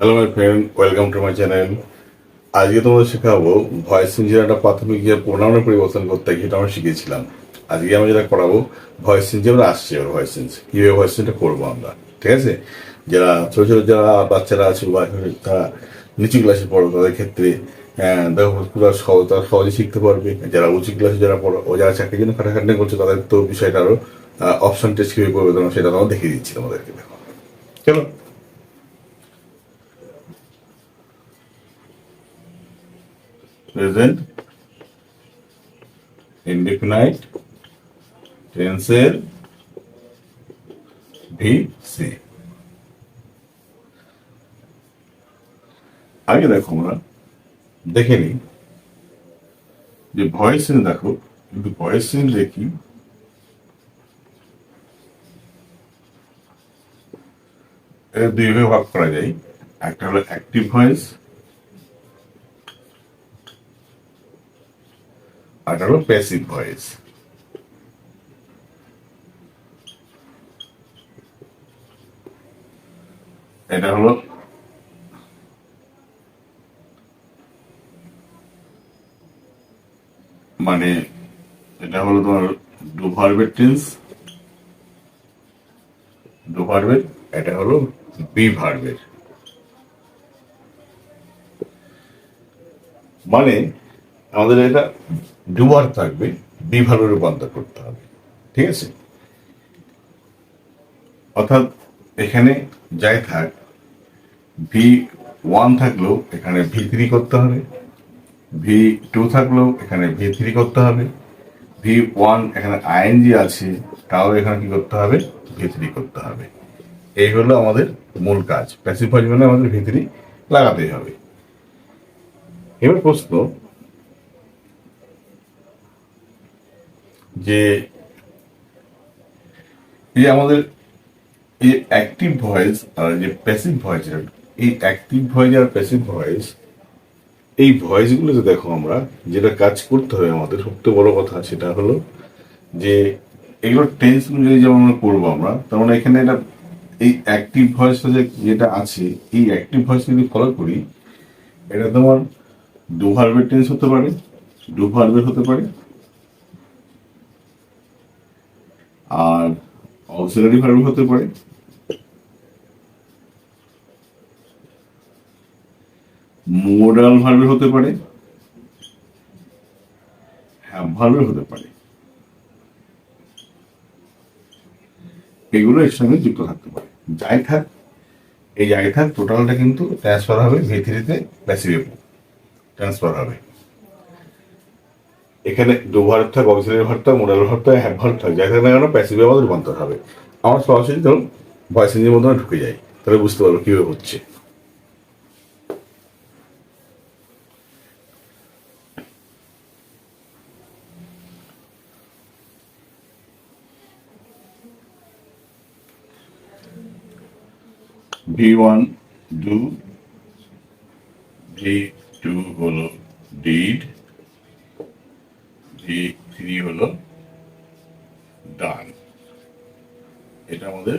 Hello my friend welcome to my channel আজকে তোমাদের শেখাবো ভয়েস একটা প্রাথমিক যে প্রোনাউনের পরিবর্তন করতে সেটা আমরা শিখেছিলাম। আজকে আমরা যেটা করাবো ভয়েস চেঞ্জ আমরা আসছে এবার ভয়েস চেঞ্জ কীভাবে ভয়েস চেঞ্জটা করব আমরা? ঠিক আছে? যারা ছোটো ছোটো যারা বাচ্চারা আছে বা তারা নিচু ক্লাসে পড়ো, তাদের ক্ষেত্রে দেখো সহজ, তারা সহজে শিখতে পারবে। যারা উঁচু ক্লাসে যারা পড়ো, ও যারা চাকরির জন্য খাটাখাটনি করছে, তাদের তো বিষয়টা আরও অপশন টেস্ট কীভাবে করবে তোমরা সেটা আমরা দেখিয়ে দিচ্ছি তোমাদেরকে, দেখো। চলো। প্রেজেন্ট ইনডিফিনাইট টেন্সের ভি আগে দেখো আমরা দেখে নিই যে ভয়েস সিন দেখো, কিন্তু ভয়েস সিন দেখি দুই ভাগ করা যায়। একটা হলো অ্যাক্টিভ ভয়েস আর একটা হলো প্যাসিভ ভয়েস এটা হলো মানে এটা হলো তোমার ডু ভার্বের টেন্স ডু ভার্বের এটা হলো বি ভার্বের মানে আমাদের এটা ডুবার থাকবে বি ভার্বে রূপান্তর করতে হবে। ঠিক আছে? অর্থাৎ এখানে যাই থাক ভি ওয়ান থাকলেও এখানে ভি থ্রি করতে হবে ভি টু থাকলেও এখানে ভি থ্রি করতে হবে ভি ওয়ান এখানে আইএনজি আছে, তাও এখানে কি করতে হবে? ভি থ্রি করতে হবে। এই হলো আমাদের মূল কাজ। প্যাসিভ ভয়েস মানে আমাদের ভি লাগাতেই হবে। এবার প্রশ্ন যে এই আমাদের এই অ্যাক্টিভ ভয়েস আর যে প্যাসিভ ভয়েস এই অ্যাক্টিভ ভয়েস আর প্যাসিভ ভয়েস এই ভয়েসগুলোতে দেখো আমরা যেটা কাজ করতে হবে আমাদের সবথেকে বড় কথা সেটা হলো যে এগুলো টেন্স অনুযায়ী যেমন আমরা করব আমরা, তার মানে এখানে এটা এই অ্যাক্টিভ ভয়েসটা যে যেটা আছে, এই অ্যাক্টিভ ভয়েস যদি ফলো করি, এটা তোমার দু ভার্বের টেন্স হতে পারে দু ভার্বের হতে পারে আর অক্সিলারি ভার্ব হতে পারে। মোডাল ভার্বের হতে পারে। হ্যাভ ভার্বের হতে পারে। এগুলো এর সঙ্গে যুক্ত থাকতে পারে। যাই থাক, এই যাই থাক, টোটালটা কিন্তু ট্রান্সফার হবে ভি থ্রিতে প্যাসিভে ট্রান্সফার হবে। এখানে ডো ভার্ব থাক অক্সিলারি ভার্ব থাক মোডাল ভার্ব থাক হ্যাভ ভার্ব থাক যাই থাক না কেন প্যাসিভে আমাদের রূপান্তর হবে। আমার সরাসরি ধরুন ভয়েস ইঞ্জিনের মধ্যে ঢুকে যাই, তাহলে বুঝতে পারব কীভাবে হচ্ছে। V one do V two হলো ডিড থ্রি হলো ডান। এটা আমাদের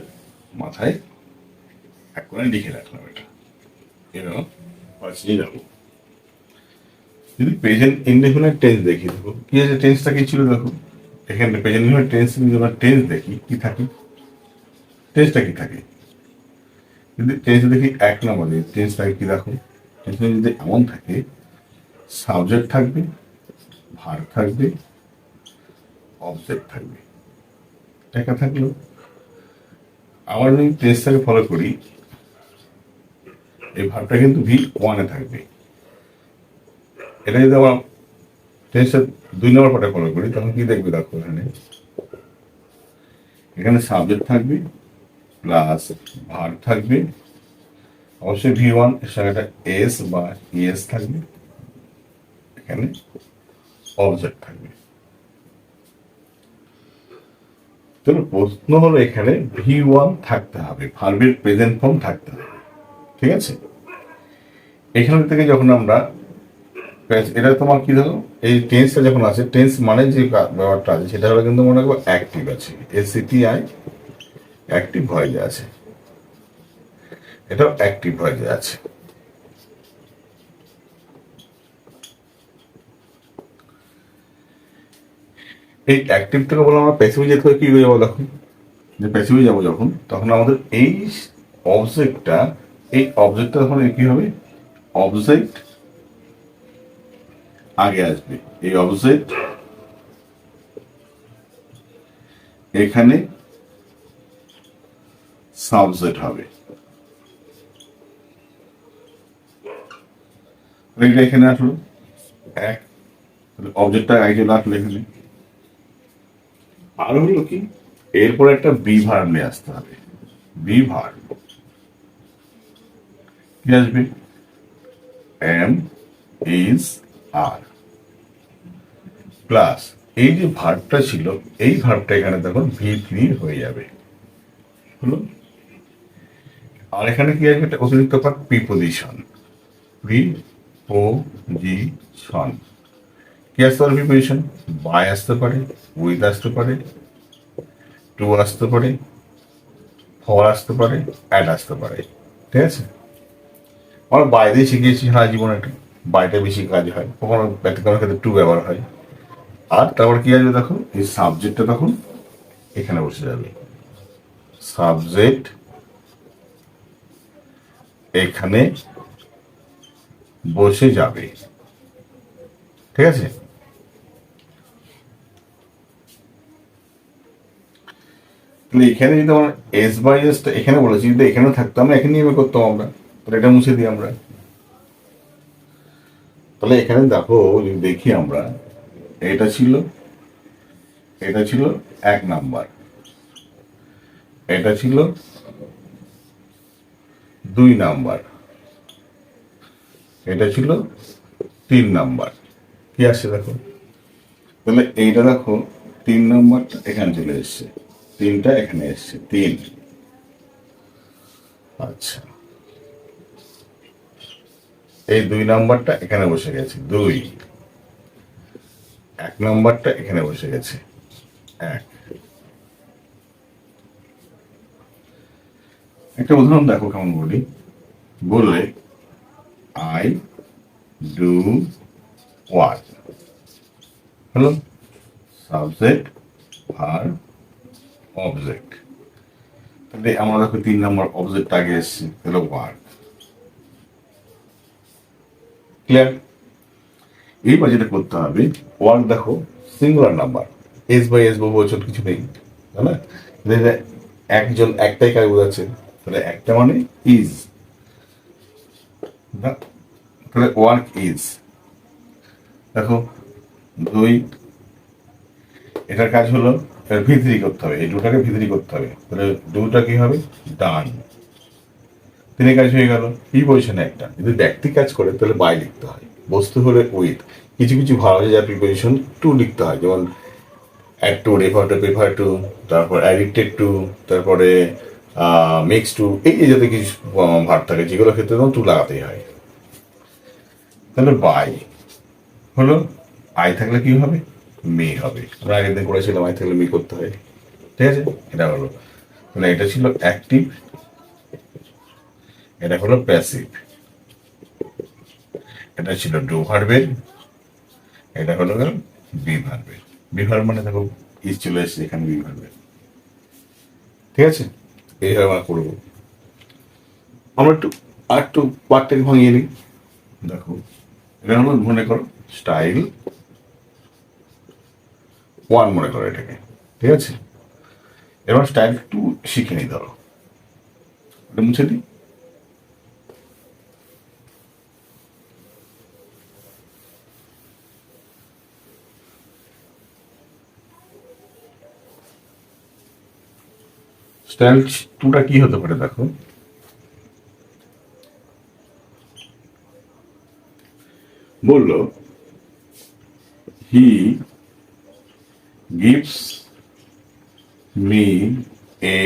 মাথায় এক করে লিখে রাখলাম এটা। এবার পাশে যাব। যদি প্রেজেন্ট ইনডেফিনাইট টেন্স দেখি, দেখো, কি আছে টেন্সটা কি ছিল, দেখো? এখানে প্রেজেন্ট ইনডেফিনাইট টেন্স যদি আমরা টেন্স দেখি, কি থাকে? টেন্সটা কি থাকে? যদি টেন্স দেখি এক নম্বরে টেন্সটাকে কি দেখো? টেন্সটা যদি এমন থাকে সাবজেক্ট থাকবে ভার থাকবে অবজেক্ট থাকবে। একা থাকল আবার যদি টেন্সটাকে ফলো করি, এই ভাবটা কিন্তু ভি ওয়ানে থাকবে। এটা যদি আমার টেন্সের দুই নম্বর পাটে ফলো করি, তখন কি দেখবে দেখো এখানে? এখানে সাবজেক্ট থাকবে প্লাস ভার থাকবে। অবশ্যই ভি ওয়ানের সঙ্গে একটা এস বা ইএস থাকবে। এখানে। অবজেক্ট থাকবে। তাহলে প্রশ্ন হলো এখানে ভি ওয়ান থাকতে হবে, ভার্বের প্রেজেন্ট ফর্ম থাকতে হবে, ঠিক আছে? এখান থেকে যখন আমরা এটা তোমার কি ধরো এই টেন্সটা যখন আছে টেন্স মানে যে ব্যাপারটা আছে, সেটা হলো কিন্তু মনে করব অ্যাক্টিভ আছে এসিটিআই অ্যাক্টিভ ভয়েজে আছে। এটাও অ্যাক্টিভ ভয়েজে আছে। এই অ্যাক্টিভ থেকে বলে আমরা প্যাসিভে যেতে হবে কি যাব দেখুন যে প্যাসিভে যাব যখন, তখন আমাদের এই অবজেক্টটা এই অবজেক্টটা তখন কি হবে? অবজেক্ট আগে আসবে। এই অবজেক্ট এখানে সাবজেক্ট হবে। এখানে আসলো। এক অবজেক্টটা আগে চলে আসলো এখানে। আর হলো কি? এরপর একটা বিভার নিয়ে আসতে হবে। বিভার। কি আসবে? এম ইজ আর প্লাস এই যে ভার্বটা ছিল, এই ভার্বটা এখানে তখন ভি থ্রি হয়ে যাবে। হলো? আর এখানে কি আসবে? একটা অতিরিক্ত পার্ট প্রিপোজিশন প্রিপোজিশন পারে প্রিপোজিশন বাই আসতে পারে উইথ আসতে পারে টু আসতে পারে ফর আসতে পারে অ্যাড আসতে পারে ঠিক আছে? আমরা বাইরে শিখিয়েছি সারা জীবনে এটা বাইরে বেশি কাজ হয়। কখনো ব্যতিক্রমের ক্ষেত্রে টু ব্যবহার হয়। আর তারপর কি আসবে দেখো? এই সাবজেক্টটা তখন এখানে বসে যাবে। সাবজেক্ট এখানে বসে যাবে। ঠিক আছে? তাহলে এখানে যদি আমরা এস বাই এসটা এখানে বলেছি, যদি এখানেও থাকতাম না এখানে নিয়ে করতাম আমরা। তাহলে এটা মুছে দিই আমরা। তাহলে এখানে দেখো, যদি দেখি আমরা, এটা ছিল এটা ছিল এক নাম্বার। এটা ছিল দুই নাম্বার। এটা ছিল তিন নাম্বার। কি আসছে দেখো? তাহলে এইটা দেখো, তিন নাম্বারটা এখানে চলে এসছে। তিনটা, এখানে এসছে, তিন। আচ্ছা। এই দুই নাম্বারটা এখানে বসে গেছে, দুই। এক নাম্বারটা এখানে বসে গেছে, এক। একটা উদাহরণ দেখো কেমন বলি। বললে আই ডু ওয়াট হলো সাবজেক্ট আর অবজেক্ট তাহলে আমরা দেখো তিন নম্বর অবজেক্ট আগে এসছে তাহলে ওয়ার্ক ক্লিয়ার এইবার যেটা করতে হবে ওয়ার্ক দেখো singular number S by S বহু বছর কিছু নেই, তাই না? একজন, একটাই কাজ বোঝাচ্ছে? তাহলে একটা মানে ইজ তাহলে ওয়ার্ক ইজ দেখো, দুই, এটার কাজ হলো ভিতরি করতে হবে, এই দুটাকে ভিতরি করতে হবে। তাহলে দুটা কি হবে? ডান তিনে কাজ হয়ে গেল কি পজিশনে একটা। যদি ব্যক্তি কাজ করে, তাহলে বাই লিখতে হয়। বস্তু হলে উইথ কিছু কিছু ভালো যা প্রিপোজিশন টু লিখতে হয়, যেমন add to refer to prefer to তারপর অ্যাডিক্টেড টু তারপরে মিক্স টু এই এই যাতে কিছু ভার থাকে, যেগুলো ক্ষেত্রে তখন টু লাগাতেই হয়। তাহলে বাই হলো আই থাকলে কি হবে? মে হবে। আমরা আগের দিন করেছিলাম আই থাকলে মে করতে হয়। ঠিক আছে? এটা হলো। তাহলে এটা ছিল অ্যাক্টিভ এটা হলো প্যাসিভ এটা ছিল ডু ভার্বের এটা হলো বি ভার্বের বি ভার্ব মানে দেখো ইস চলে এসেছে, এখানে বি ভার্বের ঠিক আছে? এইভাবে আমরা করব। আমরা একটু আর একটু পার্টটাকে ভাঙিয়ে নিই। দেখো এটা হলো মনে করো স্টাইল ওয়ান মনে করো এটাকে। ঠিক আছে? এবার স্টাইল টু শিখে নিই, ধরো। এটা মুছে দিই। স্টাইল টুটা কি হতে পারে দেখো? বলল he gives me a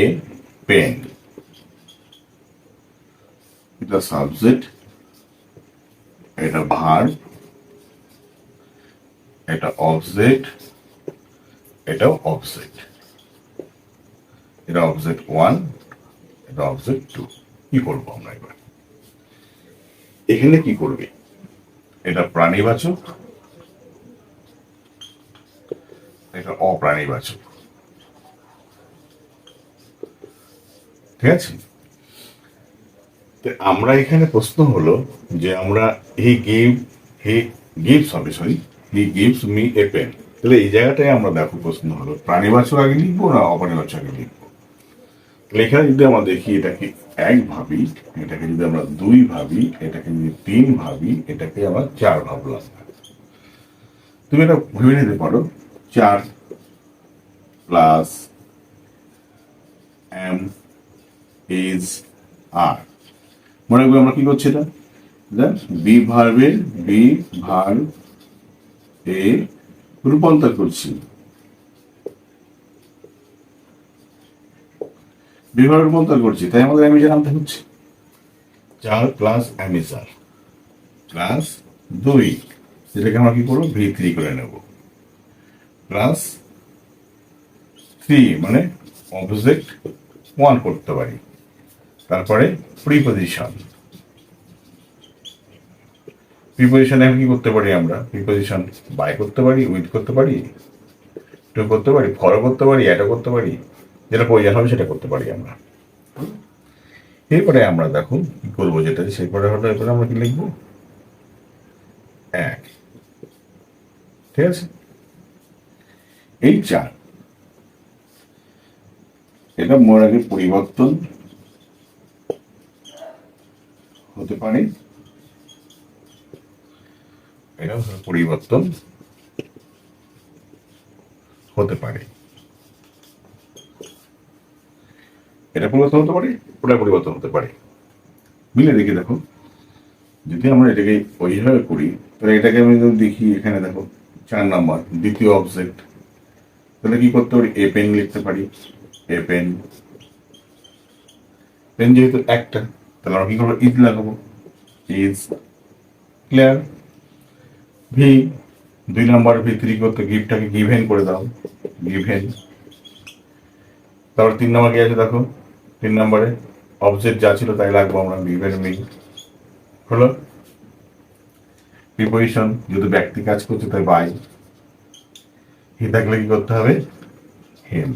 pen. এটা সাবজেক্ট এটা ভার এটা অবজেক্ট এটাও অবজেক্ট এটা অবজেক্ট ওয়ান এটা অবজেক্ট টু কি করব আমরা এবার? এখানে কি করবে? এটা প্রাণীবাচক? এটা অপ অপ্রাণীবাচক ঠিক আছে? আমরা এখানে প্রশ্ন হলো যে আমরা হি গিভ, হি গিভস হবে sorry, he gives me a pen. তাহলে এই জায়গাটায় আমরা দেখো প্রশ্ন হলো প্রাণীবাচক আগে লিখব না অপ্রাণীবাচক আগে লিখব? তাহলে এখানে যদি আমরা দেখি এটাকে এক ভাবি, এটাকে যদি আমরা দুই ভাবি, এটাকে যদি তিন ভাবি, এটাকে আমরা চার ভাবলাম। তুমি এটা ভেবে নিতে পারো। চার প্লাস এম ইজ আর। মনে করি আমরা কি করছি এটা? বি ভার্বের বি ভার এ রূপান্তর করছি। বিভাগ রূপান্তর করছি, তাই আমাদের অ্যামিজার আনতে হচ্ছে। চার প্লাস অ্যামিজার প্লাস দুই, যেটাকে আমরা কি করব? ভি থ্রি করে নেব। প্লাস থ্রি মানে অপোজিট ওয়ান করতে পারি। তারপরে প্রিপোজিশন প্রিপোজিশন এখন কি করতে পারি আমরা? প্রিপোজিশন বাই করতে পারি উইথ করতে পারি টু করতে পারি ফলো করতে পারি অ্যাডও করতে পারি, যেটা প্রয়োজন হবে সেটা করতে পারি আমরা। এরপরে আমরা দেখো কি করব যেটা, সেরপরে হলো, এরপরে আমরা কি লিখব? এক। ঠিক আছে? এই চার। এটা রাখি পরিবর্তন হতে পারে। এটা পরিবর্তন হতে পারে। এটা পরিবর্তন হতে পারে, ওটা পরিবর্তন হতে পারে। মিলে দেখি দেখো। যদি আমরা এটাকে ওইভাবে করি, তাহলে এটাকে আমি দেখি এখানে দেখো, চার নাম্বার, দ্বিতীয় অবজেক্ট তাহলে কি করতে পারি? এ পেন লিখতে পারি। এ পেন পেন যেহেতু একটা, তাহলে আমরা কি করব? ইজ লাগাবো। ইজ ক্লিয়ার ভি দুই নাম্বার ভিতরি করতে গিফটটাকে গিভেন করে দাও। গিভেন তারপর তিন নাম্বার কি আছে দেখো? তিন নম্বরে অবজেক্ট যা ছিল তাই লাগবো আমরা। গিভেন মি হলো? প্রিপোজিশন যদি ব্যক্তি কাজ করছে তাই বাই হি থাকলে কি করতে হবে হেম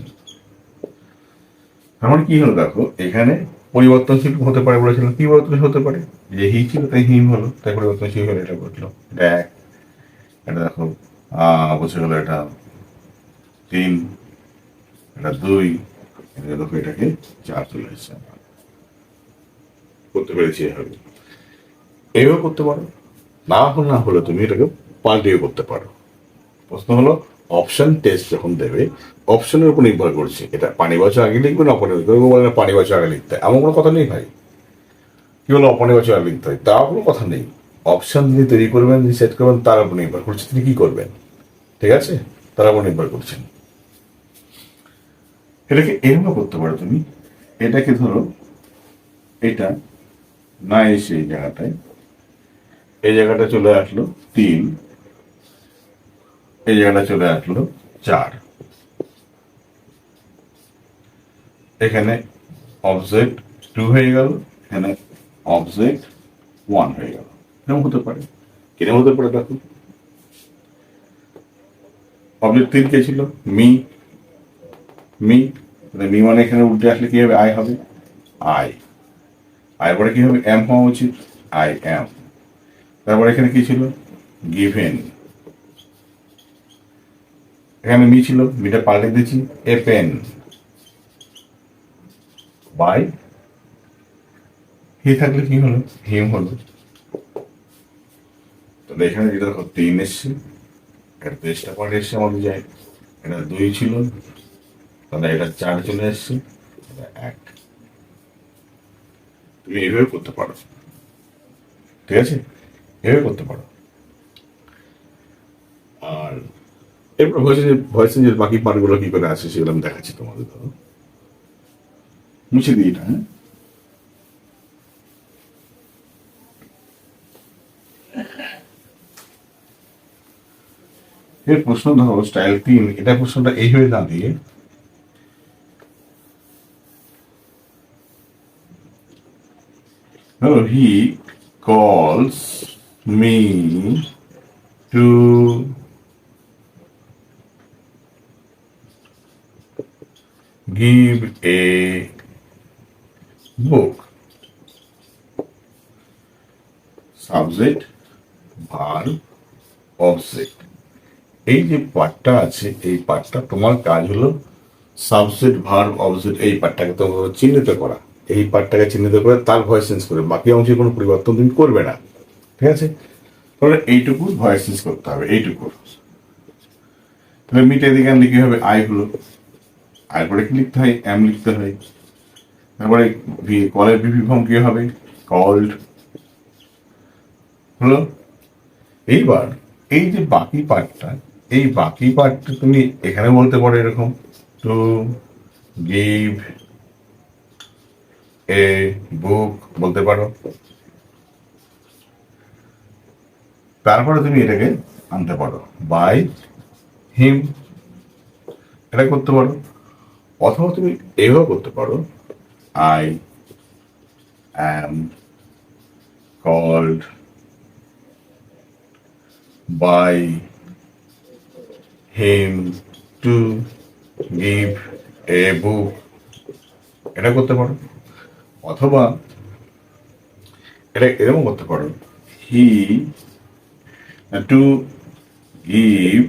আমার কি হলো দেখো, এখানে পরিবর্তনশীল হতে পারে বলেছিলাম। কি পরিবর্তনশীল হতে পারে? যে হি ছিল, তাই হিম হলো, তাই পরিবর্তনশীল হলো, এটা ঘটলো এটা এক। এটা দেখো বসে গেলো এটা তিন, এটা দুই, এটা দেখো, এটাকে চার চলে এসেছে। করতে পেরেছি এভাবে। এইভাবে করতে পারো? না হলে না হলে তুমি এটাকে পাল্টিয়ে করতে পারো। প্রশ্ন হলো অপশন টেস্ট যখন দেবে অপশনের উপর নির্ভর করছে। এটা পানি বছর আগে লিখবে, না অপনি বাচ্চা বলে না পানি বছর আগে লিখতে। এমন কোনো কথা নেই ভাই। কি হলো অপনি বাচ্চা আগে লিখতে হয়। তা কোনো কথা নেই। অপশন যিনি তৈরি করবেন যিনি সেট করবেন, তার উপর নির্ভর করছে। তিনি কি করবেন? ঠিক আছে? তার উপর নির্ভর করছেন। এটাকে এরকম করতে পারো তুমি। এটাকে ধরো, এটা না এসে এই জায়গাটায়, এই জায়গাটা চলে আসলো তিন। এই জায়গাটা চলে আসলো চার। এখানে অবজেক্ট টু হয়ে গেল, এখানে অবজেক্ট ওয়ান হয়ে গেল। এরকম হতে পারে? কীরকম হতে পারে দেখো। অবজেক্ট তিন কে ছিল? মি। মি তাহলে মি মানে এখানে উল্টে আসলে কি হবে? আই হবে। আই আই পরে কি হবে? এম হওয়া উচিত। আই এম তারপরে এখানে কি ছিল? গিভেন এখানে মি ছিল মিটা পাল্টে দিয়েছি, এ পেন। বাই। হি থাকলে কি হলো? হিম হলো। তাহলে এখানে যেটা দেখো, তিন এসছে। এটা তেইশটা পয়েন্ট এসছে আমাদের যায়। এটা দুই ছিল। তাহলে এটা চার চলে এসছে। এক। তুমি এইভাবে করতে পারো। ঠিক আছে? এভাবে করতে পারো আর এরপর ভয়েসে ভয়েসে যে বাকি পার্টগুলো কি করে আসে সেগুলো আমি দেখাচ্ছি তোমাদের ধরো। মুছে দিই এটা হ্যাঁ? এর প্রশ্ন ধরো স্টাইল তিন এটা প্রশ্নটা এইভাবে না দিয়ে। No, he calls me to give a book subject verb object এই যে পার্টটা আছে, এই পার্টটা তোমার কাজ হলো সাবজেক্ট ভার্ব অবজেক্ট এই পার্টটাকে তোমার চিহ্নিত করা। এই পার্টটাকে চিহ্নিত করে তার ভয়েস চেঞ্জ করে, বাকি অংশে কোনো পরিবর্তন তুমি করবে না। ঠিক আছে? তাহলে এইটুকু ভয়েস চেঞ্জ করতে হবে, এইটুকু। তাহলে মিটে দিকে কি হবে? আই আই কি লিখতে হয়? এম লিখতে হয়। তারপরে কলের বিপি ফর্ম কি হবে? কল্ড হলো? এইবার এই যে বাকি পার্টটা এই বাকি পার্টটা তুমি এখানে বলতে পারো এরকম। টু গিভ এ বুক বলতে পারো। তারপরে তুমি এটাকে আনতে পারো। বাই হিম এটা করতে পারো। অথবা তুমি এভাবে করতে পারো। I am called by him to give a book এটা করতে পারো। অথবা এটা এরকম করতে পারো। He to give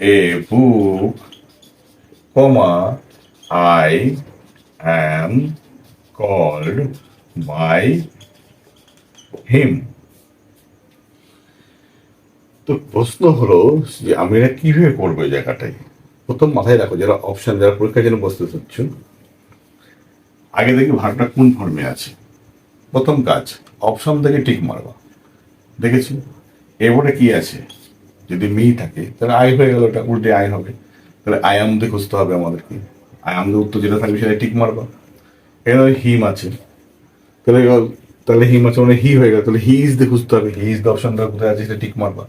a book comma I am called by him তো প্রশ্ন হলো যে আমি এটা কীভাবে করব এই জায়গাটায়? প্রথম মাথায় রাখো যারা অপশন যারা পরীক্ষার জন্য প্রস্তুত হচ্ছ, আগে দেখি ভাগটা কোন ফর্মে আছে। প্রথম কাজ অপশন থেকে টিক মারবা। দেখেছি? এবারে কি আছে? যদি মি থাকে, তাহলে আই হয়ে গেল, ওটা উল্টে আই হবে। তাহলে আয়াম দিয়ে খুঁজতে হবে আমাদেরকে। আয়াম দিয়ে উত্তর যেটা থাকবে সেটা ঠিক মারবা। এখানে হিম আছে। তাহলে তাহলে হিম আছে মানে হি হয়ে গেল। তাহলে হি ইজ দিয়ে খুঁজতে হবে। হি ইজ দ্য অপশনটা কোথায় আছে সেটা ঠিক মারবা।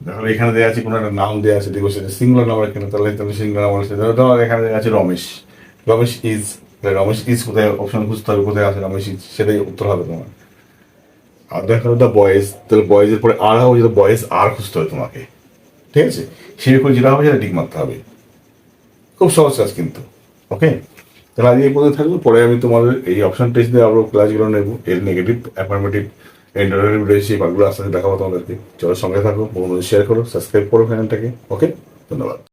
তাহলে এখানে দেওয়া আছে কোনো একটা নাম দেওয়া আছে। দেখো সেটা সিঙ্গুলার নাম্বার এখানে, তাহলে তাহলে সিঙ্গুলার নাম্বার আছে। ধরো এখানে দেওয়া আছে রমেশ। রমেশ ইজ রমেশ ইজ কোথায় অপশন খুঁজতে হবে কোথায় আছে রমেশ ইজ সেটাই উত্তর হবে তোমার। আর দেখা দ্য বয়েজ তাহলে বয়েজের পরে আর হবে বয়েজ আর খুঁজতে হবে তোমাকে। ঠিক আছে সিঁড়ি করে যেটা হবে সেটা ঠিক মারতে হবে। খুব সহজ কাজ কিন্তু ওকে তাহলে আজকে এই পর্যন্ত থাকবে পরে আমি তোমাদের এই অপশন টেস্ট দিয়ে আরও ক্লাসগুলো নেব, এর নেগেটিভ অ্যাফার্মেটিভ ইন্টারনেটিভ রয়েছে, এই পার্টগুলো আস্তে আস্তে দেখাবো তোমাদেরকে। চলো সঙ্গে থাকো, বন্ধুদের শেয়ার করো সাবস্ক্রাইব করো চ্যানেলটাকে ওকে ধন্যবাদ।